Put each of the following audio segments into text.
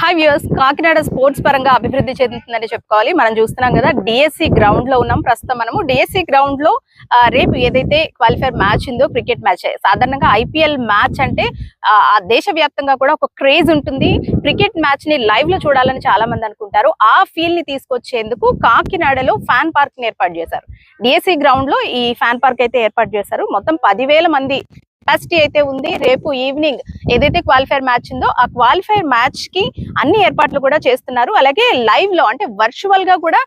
Hi viewers Kakinada sports పరంగా అభివృద్ధి చెందుతుందని చెప్పుకోవాలి. మనం చూస్తున్నాం కదా డిఎస్సి గ్రౌండ్లో ఉన్నాం. ప్రస్తుతం మనము డిఎస్సి గ్రౌండ్లో రేపు ఏదైతే క్వాలిఫైర్ మ్యాచ్ ఉందో క్రికెట్ మ్యాచ్ సాధారణంగా ఐపీఎల్ మ్యాచ్ అంటే ఆ దేశవ్యాప్తంగా కూడా ఒక క్రేజ్ ఉంటుంది. క్రికెట్ మ్యాచ్ని లైవ్లో చూడాలని చాలా మంది అనుకుంటారు. ఆ ఫీల్ని తీసుకొచ్చేందుకు కాకినాడలో ఫ్యాన్ పార్క్ని ఏర్పాటు చేశారు. డిఎస్సి గ్రౌండ్లో ఈ ఫ్యాన్ పార్క్ అయితే ఏర్పాటు చేశారు. మొత్తం పదివేల మంది కెపాసిటీ అయితే ఉంది రేపు ఈవినింగ్ ఏదైతే క్వాలిఫైర్ మ్యాచ్ ఉందో ఆ క్వాలిఫైర్ మ్యాచ్కి అన్ని ఏర్పాట్లు కూడా చేస్తున్నారు. అలాగే లైవ్లో అంటే వర్చువల్గా కూడా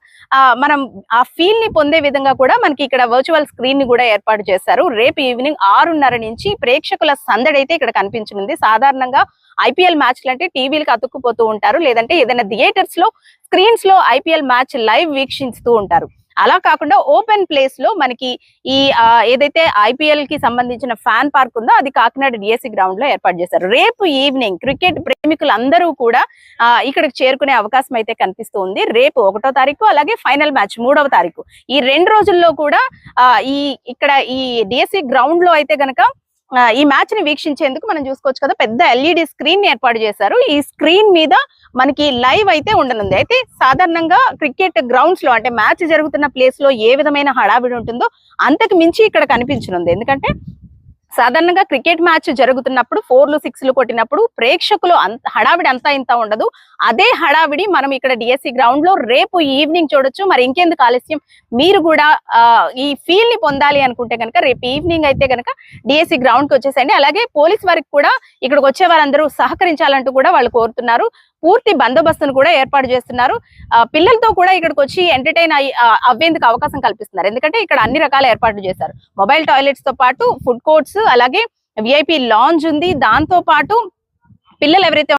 మనం ఆ ఫీల్ని పొందే విధంగా కూడా మనకి ఇక్కడ వర్చువల్ స్క్రీన్ని కూడా ఏర్పాటు చేశారు. రేపు ఈవినింగ్ ఆరున్నర నుంచి ప్రేక్షకుల సందడి అయితే ఇక్కడ కనిపించనుంది. సాధారణంగా ఐపీఎల్ మ్యాచ్లు అంటే టీవీలకు అతుక్కుపోతూ ఉంటారు. లేదంటే ఏదైనా థియేటర్స్లో స్క్రీన్స్లో ఐపీఎల్ మ్యాచ్ లైవ్ వీక్షిస్తూ ఉంటారు. అలా కాకుండా ఓపెన్ ప్లేస్లో మనకి ఈ ఏదైతే ఐపీఎల్కి సంబంధించిన ఫ్యాన్ పార్క్ ఉందో అది కాకినాడ డిఎస్సి గ్రౌండ్లో ఏర్పాటు చేశారు. రేపు ఈవినింగ్ క్రికెట్ ప్రేమికులందరూ కూడా ఇక్కడికి చేరుకునే అవకాశం అయితే కనిపిస్తుంది రేపు ఒకటో తారీఖు అలాగే ఫైనల్ మ్యాచ్ మూడవ తారీఖు. ఈ రెండు రోజుల్లో కూడా ఈ ఇక్కడ ఈ డిఎస్సి గ్రౌండ్లో అయితే గనక ఈ మ్యాచ్ని వీక్షించేందుకు మనం చూసుకోవచ్చు కదా పెద్ద ఎల్ఈడి స్క్రీన్ని ఏర్పాటు చేశారు. ఈ స్క్రీన్ మీద మనకి లైవ్ అయితే ఉండనుంది. అయితే సాధారణంగా క్రికెట్ గ్రౌండ్స్లో అంటే మ్యాచ్ జరుగుతున్న ప్లేస్లో ఏ విధమైన హడావిడి ఉంటుందో అంతకు మించి ఇక్కడ కనిపించనుంది. ఎందుకంటే సాధారణంగా క్రికెట్ మ్యాచ్ జరుగుతున్నప్పుడు ఫోర్లు సిక్స్లు కొట్టినప్పుడు ప్రేక్షకులు అంత హడావిడి అంతా ఇంత ఉండదు. అదే హడావిడి మనం ఇక్కడ డిఎస్సి గ్రౌండ్లో రేపు ఈవినింగ్ చూడొచ్చు. మరి ఇంకెందుకు ఆలస్యం? మీరు కూడా ఈ ఫీల్ని పొందాలి అనుకుంటే కనుక రేపు ఈవినింగ్ అయితే కనుక డిఎస్సి గ్రౌండ్కి వచ్చేసండి అలాగే పోలీస్ వారికి కూడా ఇక్కడికి వచ్చే వారందరూ సహకరించాలంటూ కూడా వాళ్ళు కోరుతున్నారు. పూర్తి బందోబస్తును కూడా ఏర్పాటు చేస్తున్నారు. ఆ, పిల్లలతో కూడా ఇక్కడికి వచ్చి ఎంటర్టైన్ అయ్యి అవ్వేందుకు అవకాశం కల్పిస్తున్నారు. ఎందుకంటే ఇక్కడ అన్ని రకాల ఏర్పాట్లు చేశారు. మొబైల్ టాయిలెట్స్తో పాటు ఫుడ్ కోర్ట్స్ అలాగే విఐపి లాంజ్ ఉంది. దాంతో పాటు పిల్లలు ఎవరైతే